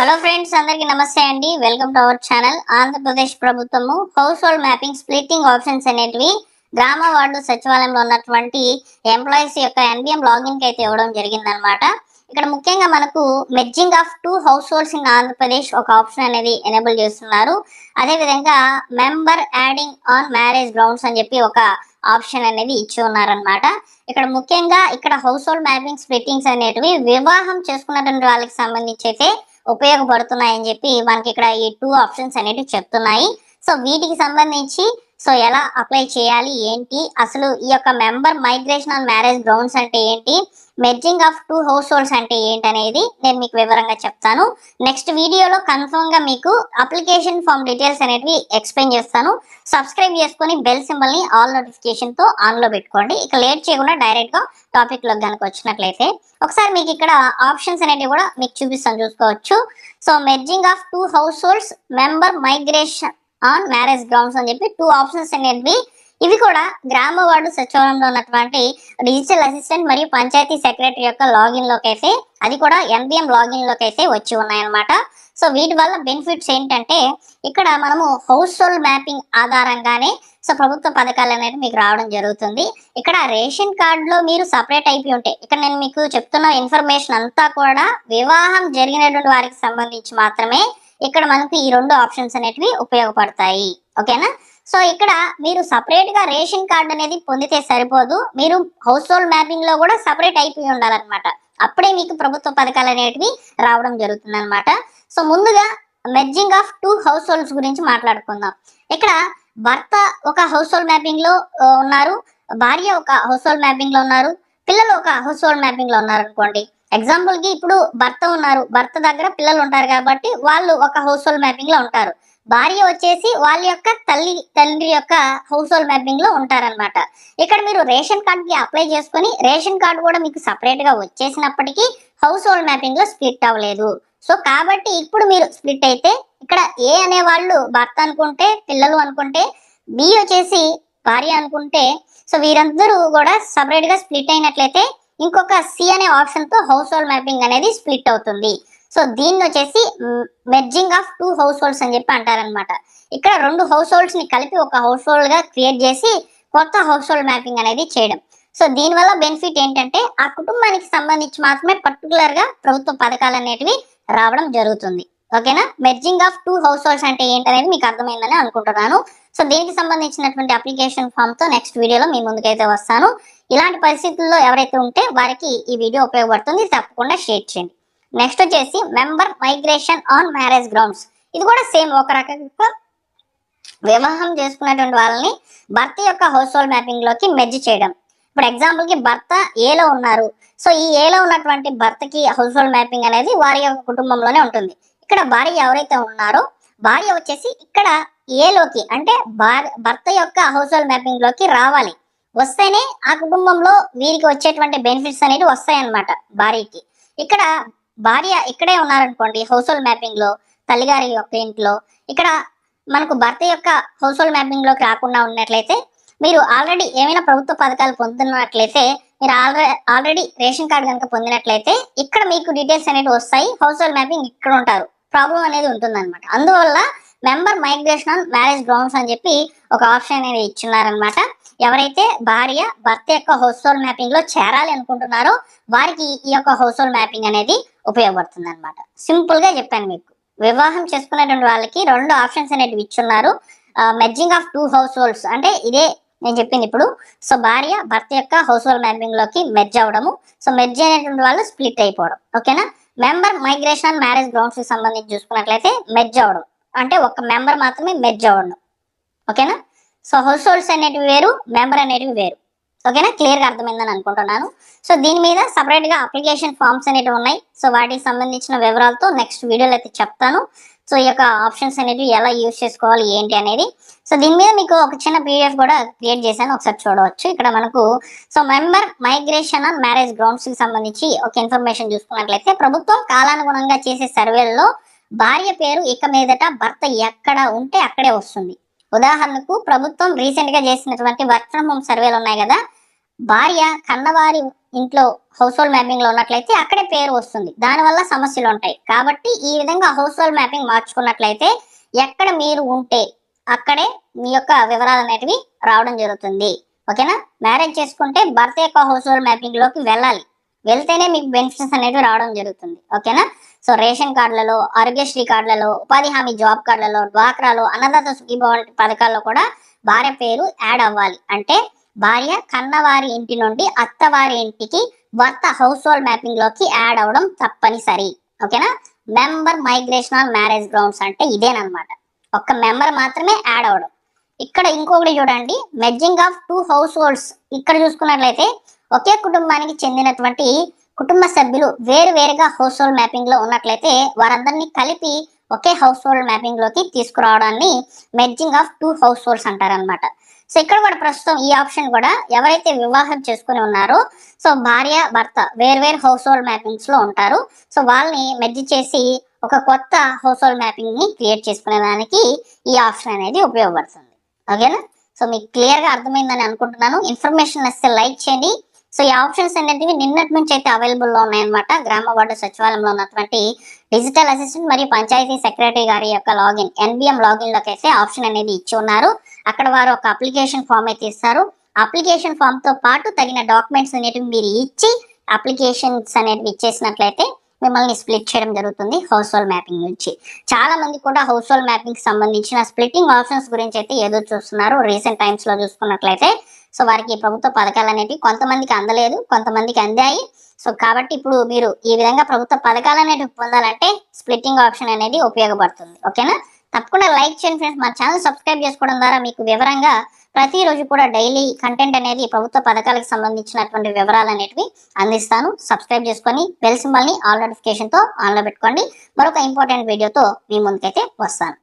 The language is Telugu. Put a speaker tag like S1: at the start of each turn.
S1: హలో ఫ్రెండ్స్ అందరికి నమస్తే అండి. Welcome to our channel Andhra Pradesh ప్రభుత్వము household mapping splitting options అనేటివి గ్రామ వార్డు సచివాలయంలో ఉన్నటువంటి ఎంప్లాయీస్ యొక్క ఎన్బిఎం లాగిన్కి అయితే ఇవ్వడం జరిగిందనమాట ఇక్కడ ముఖ్యంగా మనకు merging of two household in Andhra Pradesh ఒక ఆప్షన్ అనేది ఎనేబుల్ చేస్తున్నారు. అదే విధంగా member adding on marriage grounds అని చెప్పి ఒక ఆప్షన్ అనేది ఇచ్చి ఉన్నారనమాట ఇక్కడ ముఖ్యంగా ఇక్కడ హౌస్ హోల్డ్ మ్యాపింగ్ స్ప్లిట్టింగ్స్ అనేటివి వివాహం చేసుకున్నటువంటి వాళ్ళకి సంబంధించి అయితే ఉపయోగపడుతున్నాయని చెప్పి మనకి ఇక్కడ ఈ టూ ఆప్షన్స్ అనేవి చెప్తున్నాయి. సో వీటికి సంబంధించి సో ఎలా అప్లై చేయాలి ఏంటి అసలు ఈ యొక్క member migration on marriage grounds అంటే ఏంటి merging of two house holds అంటే ఏంటి అనేది నేను మీకు వివరంగా చెప్తాను. నెక్స్ట్ వీడియోలో కన్ఫర్మ్గా మీకు అప్లికేషన్ ఫామ్ డీటెయిల్స్ అనేవి ఎక్స్ప్లెయిన్ చేస్తాను. సబ్స్క్రైబ్ చేసుకొని బెల్ సింబల్ని ఆల్ నోటిఫికేషన్తో ఆన్లో పెట్టుకోండి. ఇక లేట్ చేయకుండా డైరెక్ట్గా టాపిక్లోకి కనుక వచ్చినట్లయితే ఒకసారి మీకు ఇక్కడ ఆప్షన్స్ అనేవి కూడా మీకు చూపిస్తాను చూసుకోవచ్చు. So merging of two household member migration on marriage grounds అని చెప్పి టూ ఆప్షన్స్ అనేవి ఇవి కూడా గ్రామ వార్డు సచివాలయంలో ఉన్నటువంటి డిజిటల్ అసిస్టెంట్ మరియు పంచాయతీ సెక్రటరీ యొక్క లాగిన్లోకి అయితే అది కూడా ఎన్బిఎం లాగిన్లోకి అయితే వచ్చి ఉన్నాయన్నమాట. సో వీటి వల్ల బెనిఫిట్స్ ఏంటంటే ఇక్కడ మనము హౌస్ హోల్డ్ మ్యాపింగ్ ఆధారంగానే సో ప్రభుత్వ పథకాలు అనేది మీకు రావడం జరుగుతుంది. ఇక్కడ రేషన్ కార్డులో మీరు సపరేట్ అయిపోయి ఉంటే ఇక్కడ నేను మీకు చెప్తున్న ఇన్ఫర్మేషన్ అంతా కూడా వివాహం జరిగినటువంటి వారికి సంబంధించి మాత్రమే ఇక్కడ మనకు ఈ రెండు ఆప్షన్స్ అనేటివి ఉపయోగపడతాయి. ఓకేనా? సో ఇక్కడ మీరు సపరేట్గా రేషన్ కార్డు అనేది పొందితే సరిపోదు. మీరు హౌస్ హోల్డ్ మ్యాపింగ్లో కూడా సపరేట్ అయిపోయి ఉండాలన్నమాట. అప్పుడే మీకు ప్రభుత్వ పథకాలు అనేటివి రావడం జరుగుతుంది అనమాట సో ముందుగా merging of two households గురించి మాట్లాడుకుందాం. ఇక్కడ భర్త ఒక హౌస్ హోల్డ్ మ్యాపింగ్లో ఉన్నారు. భార్య ఒక హౌస్ హోల్డ్ మ్యాపింగ్లో ఉన్నారు. పిల్లలు ఒక హౌస్ హోల్డ్ మ్యాపింగ్లో ఉన్నారు అనుకోండి. ఎగ్జాంపుల్కి ఇప్పుడు భర్త ఉన్నారు. భర్త దగ్గర పిల్లలు ఉంటారు కాబట్టి వాళ్ళు ఒక హౌస్ హోల్డ్ మ్యాపింగ్లో ఉంటారు. భార్య వచ్చేసి వాళ్ళ యొక్క తల్లి తండ్రి యొక్క హౌస్ హోల్డ్ మ్యాపింగ్లో ఉంటారన్నమాట. ఇక్కడ మీరు రేషన్ కార్డ్కి అప్లై చేసుకొని రేషన్ కార్డు కూడా మీకు సపరేట్గా వచ్చేసినప్పటికీ హౌస్ హోల్డ్ మ్యాపింగ్లో స్ప్లిట్ అవ్వలేదు. సో కాబట్టి ఇప్పుడు మీరు స్ప్లిట్ అయితే ఇక్కడ ఏ అనే వాళ్ళు భర్త అనుకుంటే పిల్లలు అనుకుంటే బి వచ్చేసి భార్య అనుకుంటే సో వీరందరూ కూడా సపరేట్గా స్ప్లిట్ అయినట్లయితే ఇంకొక సి అనే ఆప్షన్తో హౌస్ హోల్డ్ మ్యాపింగ్ అనేది స్ప్లిట్ అవుతుంది. సో దీన్ని వచ్చేసి merging of two households అని చెప్పి అంటారనమాట ఇక్కడ రెండు హౌస్ హోల్డ్స్ని కలిపి ఒక హౌస్ హోల్డ్గా క్రియేట్ చేసి కొత్త హౌస్ హోల్డ్ మ్యాపింగ్ అనేది చేయడం. సో దీనివల్ల బెనిఫిట్ ఏంటంటే ఆ కుటుంబానికి సంబంధించి మాత్రమే పర్టికులర్గా ప్రభుత్వ పథకాలు అనేటివి రావడం జరుగుతుంది. ఓకేనా? Merging of two house holds అంటే ఏంటనేది మీకు అర్థమైందని అనుకుంటున్నాను. సో దీనికి సంబంధించినటువంటి అప్లికేషన్ ఫామ్తో నెక్స్ట్ వీడియోలో మీ ముందుకైతే వస్తాను. ఇలాంటి పరిస్థితుల్లో ఎవరైతే ఉంటే వారికి ఈ వీడియో ఉపయోగపడుతుంది తప్పకుండా షేర్ చేయండి. నెక్స్ట్ వచ్చేసి member migration on marriage grounds ఇది కూడా సేమ్ ఒక రకంగా వివాహం చేసుకున్నటువంటి వాళ్ళని భర్త యొక్క హౌస్ హోల్డ్ మ్యాపింగ్లోకి మెర్జ్ చేయడం. ఇప్పుడు ఎగ్జాంపుల్కి భర్త ఏలో ఉన్నారు. సో ఈ ఏలో ఉన్నటువంటి భర్తకి హౌస్ హోల్డ్ మ్యాపింగ్ అనేది వారి యొక్క కుటుంబంలోనే ఉంటుంది. ఇక్కడ భార్య ఎవరైతే ఉన్నారో భార్య వచ్చేసి ఇక్కడ ఏలోకి అంటే భార్య భర్త యొక్క హౌస్ హోల్డ్ మ్యాపింగ్లోకి రావాలి. వస్తేనే ఆ కుటుంబంలో వీరికి వచ్చేటువంటి బెనిఫిట్స్ అనేవి వస్తాయి అన్నమాట భార్యకి. ఇక్కడ భార్య ఇక్కడే ఉన్నారనుకోండి హౌస్ హోల్డ్ మ్యాపింగ్లో తల్లిగారి యొక్క ఇంట్లో. ఇక్కడ మనకు భర్త యొక్క హౌస్ హోల్డ్ మ్యాపింగ్లోకి రాకుండా ఉన్నట్లయితే మీరు ఆల్రెడీ ఏమైనా ప్రభుత్వ పథకాలు పొందుతున్నట్లయితే మీరు ఆల్రెడీ ఆల్రెడీ రేషన్ కార్డు కనుక పొందినట్లయితే ఇక్కడ మీకు డీటెయిల్స్ అనేవి వస్తాయి. హౌస్ హోల్డ్ మ్యాపింగ్ ఇక్కడ ఉంటారు. ప్రాబ్లం అనేది ఉంటుందన్నమాట. అందువల్ల member migration on marriage grounds అని చెప్పి ఒక ఆప్షన్ అనేది ఇచ్చున్నారనమాట ఎవరైతే భార్య భర్త యొక్క హౌస్ హోల్డ్ మ్యాపింగ్లో చేరాలి అనుకుంటున్నారో వారికి ఈ యొక్క హౌస్ హోల్డ్ మ్యాపింగ్ అనేది ఉపయోగపడుతుంది అనమాట సింపుల్గా చెప్పాను మీకు. వివాహం చేసుకున్నటువంటి వాళ్ళకి రెండు ఆప్షన్స్ అనేటివి ఇచ్చున్నారు. Merging of two house holds అంటే ఇదే నేను చెప్పింది ఇప్పుడు. సో భార్య భర్త యొక్క హౌస్ హోల్డ్ మ్యాపింగ్లోకి మెర్జ్ అవ్వడము. సో మెర్జ్ అయినటువంటి వాళ్ళు స్ప్లిట్ అయిపోవడం. ఓకేనా మెంబర్ మైగ్రేషన్ మ్యారేజ్ గ్రౌండ్స్కి సంబంధించి చూసుకున్నట్లయితే మెర్జ్ అవ్వడం. అంటే ఒక మెంబర్ మాత్రమే మెర్జ్ అవ్వడం. ఓకేనా? సో హౌస్ హోల్డ్స్ అనేటివి వేరు మెంబర్ అనేటివి వేరు. ఓకేనా? క్లియర్గా అర్థమైందని అనుకుంటున్నాను. సో దీని మీద సపరేట్గా అప్లికేషన్ ఫామ్స్ అనేటివి ఉన్నాయి. సో వాటికి సంబంధించిన వివరాలతో నెక్స్ట్ వీడియోలో అయితే చెప్తాను. సో ఈ యొక్క ఆప్షన్స్ అనేవి ఎలా యూజ్ చేసుకోవాలి ఏంటి అనేది. సో దీని మీద మీకు ఒక చిన్న పీడిఎఫ్ కూడా క్రియేట్ చేశాను. ఒకసారి చూడవచ్చు. ఇక్కడ మనకు so member migration and marriage గ్రౌండ్స్కి సంబంధించి ఒక ఇన్ఫర్మేషన్ చూసుకున్నట్లయితే ప్రభుత్వం కాలానుగుణంగా చేసే సర్వేలలో భార్య పేరు ఇక మీదట భర్త ఎక్కడ ఉంటే అక్కడే వస్తుంది. ఉదాహరణకు ప్రభుత్వం రీసెంట్గా చేసినటువంటి వర్క్ ఫ్రమ్ హోమ్ సర్వేలు ఉన్నాయి కదా భార్య కన్నవారి ఇంట్లో హౌస్ హోల్డ్ మ్యాపింగ్లో ఉన్నట్లయితే అక్కడే పేరు వస్తుంది. దానివల్ల సమస్యలు ఉంటాయి. కాబట్టి ఈ విధంగా హౌస్ హోల్డ్ మ్యాపింగ్ మార్చుకున్నట్లయితే ఎక్కడ మీరు ఉంటే అక్కడే మీ యొక్క వివరాలు అనేటివి రావడం జరుగుతుంది. ఓకేనా? మ్యారేజ్ చేసుకుంటే భర్త యొక్క హౌస్ హోల్డ్ మ్యాపింగ్లోకి వెళ్ళాలి. వెళ్తేనే మీకు బెనిఫిట్స్ అనేవి రావడం జరుగుతుంది. ఓకేనా? సో రేషన్ కార్డులలో ఆరోగ్యశ్రీ కార్డులలో ఉపాధి హామీ జాబ్ కార్డులలో డ్వాక్రాలో అన్నదాత సుఖీభావ పథకాల్లో కూడా భార్య పేరు యాడ్ అవ్వాలి. అంటే భార్య కన్నవారి ఇంటి నుండి అత్తవారి ఇంటికి భర్త హౌస్ హోల్డ్ మ్యాపింగ్లోకి యాడ్ అవ్వడం తప్పనిసరి. ఓకేనా? Member migration all marriage grounds అంటే ఇదేనమాట ఒక్క మెంబర్ మాత్రమే యాడ్ అవ్వడం. ఇక్కడ ఇంకొకటి చూడండి. Merging of two households ఇక్కడ చూసుకున్నట్లయితే ఒకే కుటుంబానికి చెందినటువంటి కుటుంబ సభ్యులు వేరు వేరుగా హౌస్ హోల్డ్ మ్యాపింగ్లో ఉన్నట్లయితే వారందరినీ కలిపి ఒకే హౌస్ హోల్డ్ మ్యాపింగ్లోకి తీసుకురావడాన్ని merging of two households అంటారనమాట సో ఇక్కడ కూడా ప్రస్తుతం ఈ ఆప్షన్ కూడా ఎవరైతే వివాహం చేసుకుని ఉన్నారో సో భార్య భర్త వేర్వేరు హౌస్ హోల్డ్ మ్యాపింగ్స్లో ఉంటారు. సో వాళ్ళని మెర్జ్ చేసి ఒక కొత్త హౌస్ హోల్డ్ మ్యాపింగ్ని క్రియేట్ చేసుకునే దానికి ఈ ఆప్షన్ అనేది ఉపయోగపడుతుంది. ఓకేనా సో మీకు క్లియర్గా అర్థమైందని అనుకుంటున్నాను. ఇన్ఫర్మేషన్ వస్తే లైక్ చేయండి. సో ఈ ఆప్షన్స్ అనేటివి నిన్నటి నుంచి అయితే అవైలబుల్లో ఉన్నాయన్నమాట. గ్రామ వార్డు సచివాలయంలో ఉన్నటువంటి డిజిటల్ అసిస్టెంట్ మరియు పంచాయతీ సెక్రటరీ గారి యొక్క లాగిన్ ఎన్బిఎం లాగిన్లోకి అయితే ఆప్షన్ అనేది ఇచ్చి ఉన్నారు. అక్కడ వారు ఒక అప్లికేషన్ ఫామ్ అయితే ఇస్తారు. అప్లికేషన్ ఫామ్తో పాటు తగిన డాక్యుమెంట్స్ అనేటివి మీరు ఇచ్చి అప్లికేషన్స్ అనేటివి ఇచ్చేసినట్లయితే మిమ్మల్ని స్ప్లిట్ చేయడం జరుగుతుంది హౌస్ హోల్డ్ మ్యాపింగ్ నుంచి. చాలా మంది కూడా హౌస్ హోల్డ్ మ్యాపింగ్కి సంబంధించిన స్ప్లిట్టింగ్ ఆప్షన్స్ గురించి అయితే ఎదురు చూస్తున్నారు. రీసెంట్ టైమ్స్లో చూసుకున్నట్లయితే సో వారికి ప్రభుత్వ పథకాలు అనేవి కొంతమందికి అందలేదు కొంతమందికి అందాయి. సో కాబట్టి ఇప్పుడు మీరు ఈ విధంగా ప్రభుత్వ పథకాలు అనేటివి పొందాలంటే స్ప్లిట్టింగ్ ఆప్షన్ అనేది ఉపయోగపడుతుంది. ఓకేనా? తప్పకుండా లైక్ చేయండి ఫ్రెండ్స్. మా ఛానల్ సబ్స్క్రైబ్ చేసుకోవడం ద్వారా మీకు వివరంగా ప్రతిరోజు కూడా డైలీ కంటెంట్ అనేది ప్రభుత్వ పథకాలకు సంబంధించినటువంటి వివరాలు అనేటివి అందిస్తాను. సబ్స్క్రైబ్ చేసుకొని బెల్ సింబల్ని ఆల్ నోటిఫికేషన్తో ఆన్లో పెట్టుకోండి. మరొక ఇంపార్టెంట్ వీడియోతో మీ ముందుకైతే వస్తాను.